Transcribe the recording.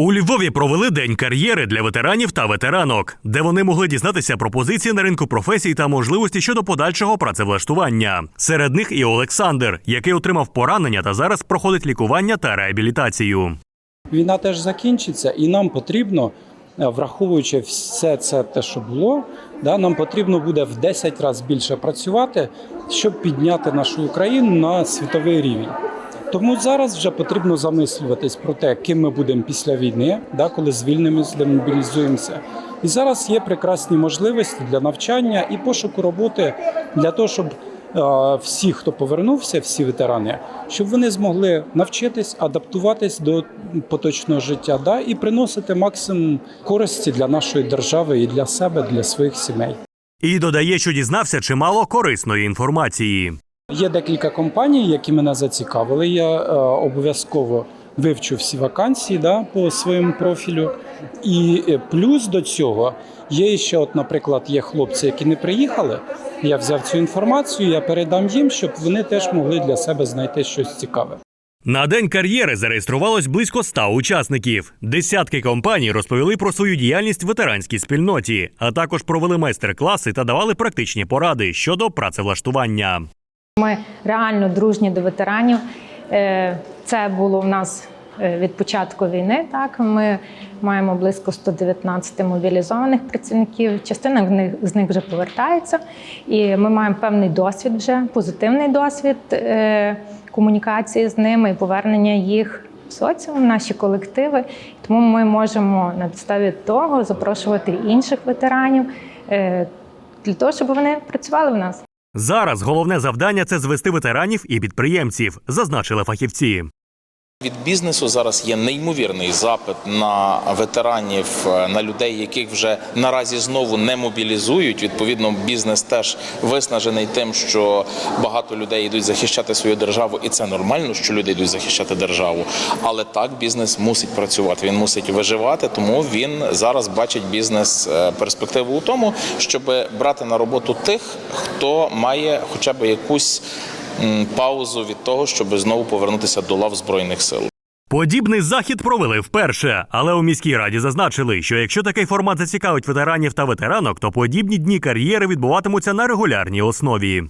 У Львові провели день кар'єри для ветеранів та ветеранок, де вони могли дізнатися про позиції на ринку професій та можливості щодо подальшого працевлаштування. Серед них і Олександр, який отримав поранення та зараз проходить лікування та реабілітацію. Війна теж закінчиться, і нам потрібно, е, враховуючи все це, те, що було, да, нам потрібно буде в 10 разів більше працювати, щоб підняти нашу Україну на світовий рівень. Тому зараз вже потрібно замислюватись про те, ким ми будемо після війни, да, коли звільнимось, демобілізуємося. І зараз є прекрасні можливості для навчання і пошуку роботи для того, щоб е, всі, хто повернувся, всі ветерани, щоб вони змогли навчитись, адаптуватись до поточного життя, да, і приносити максимум користі для нашої держави і для себе, для своїх сімей. І додає, що дізнався чимало корисної інформації. Є декілька компаній, які мене зацікавили. Я е, обов'язково вивчу всі вакансії да, по своєму профілю. І е, плюс до цього є ще, от, наприклад, є хлопці, які не приїхали. Я взяв цю інформацію, я передам їм, щоб вони теж могли для себе знайти щось цікаве. На день кар'єри зареєструвалось близько ста учасників. Десятки компаній розповіли про свою діяльність в ветеранській спільноті, а також провели майстер-класи та давали практичні поради щодо працевлаштування. Ми реально дружні до ветеранів. Е, Це було в нас е, від початку війни. Так ми маємо близько 119 мобілізованих працівників. Частина з них вже повертається, і ми маємо певний досвід вже позитивний досвід е, комунікації з ними і повернення їх в соціум, в наші колективи. Тому ми можемо на підставі того запрошувати інших ветеранів для того, щоб вони працювали в нас. Зараз головне завдання це звести ветеранів і підприємців, зазначили фахівці. Від бізнесу зараз є неймовірний запит на ветеранів, е, на людей, яких вже наразі знову не мобілізують. Відповідно, бізнес теж виснажений тим, що багато людей йдуть захищати свою державу, і це нормально, що люди йдуть захищати державу. Але так бізнес мусить працювати. Він мусить виживати, тому він зараз бачить бізнес е, перспективу у тому, щоб брати на роботу тих, хто має хоча б якусь паузу від того, щоб знову повернутися до лав збройних сил. Подібний захід провели вперше, але у міській раді зазначили, що якщо такий формат зацікавить ветеранів та ветеранок, то подібні дні кар'єри відбуватимуться на регулярній основі.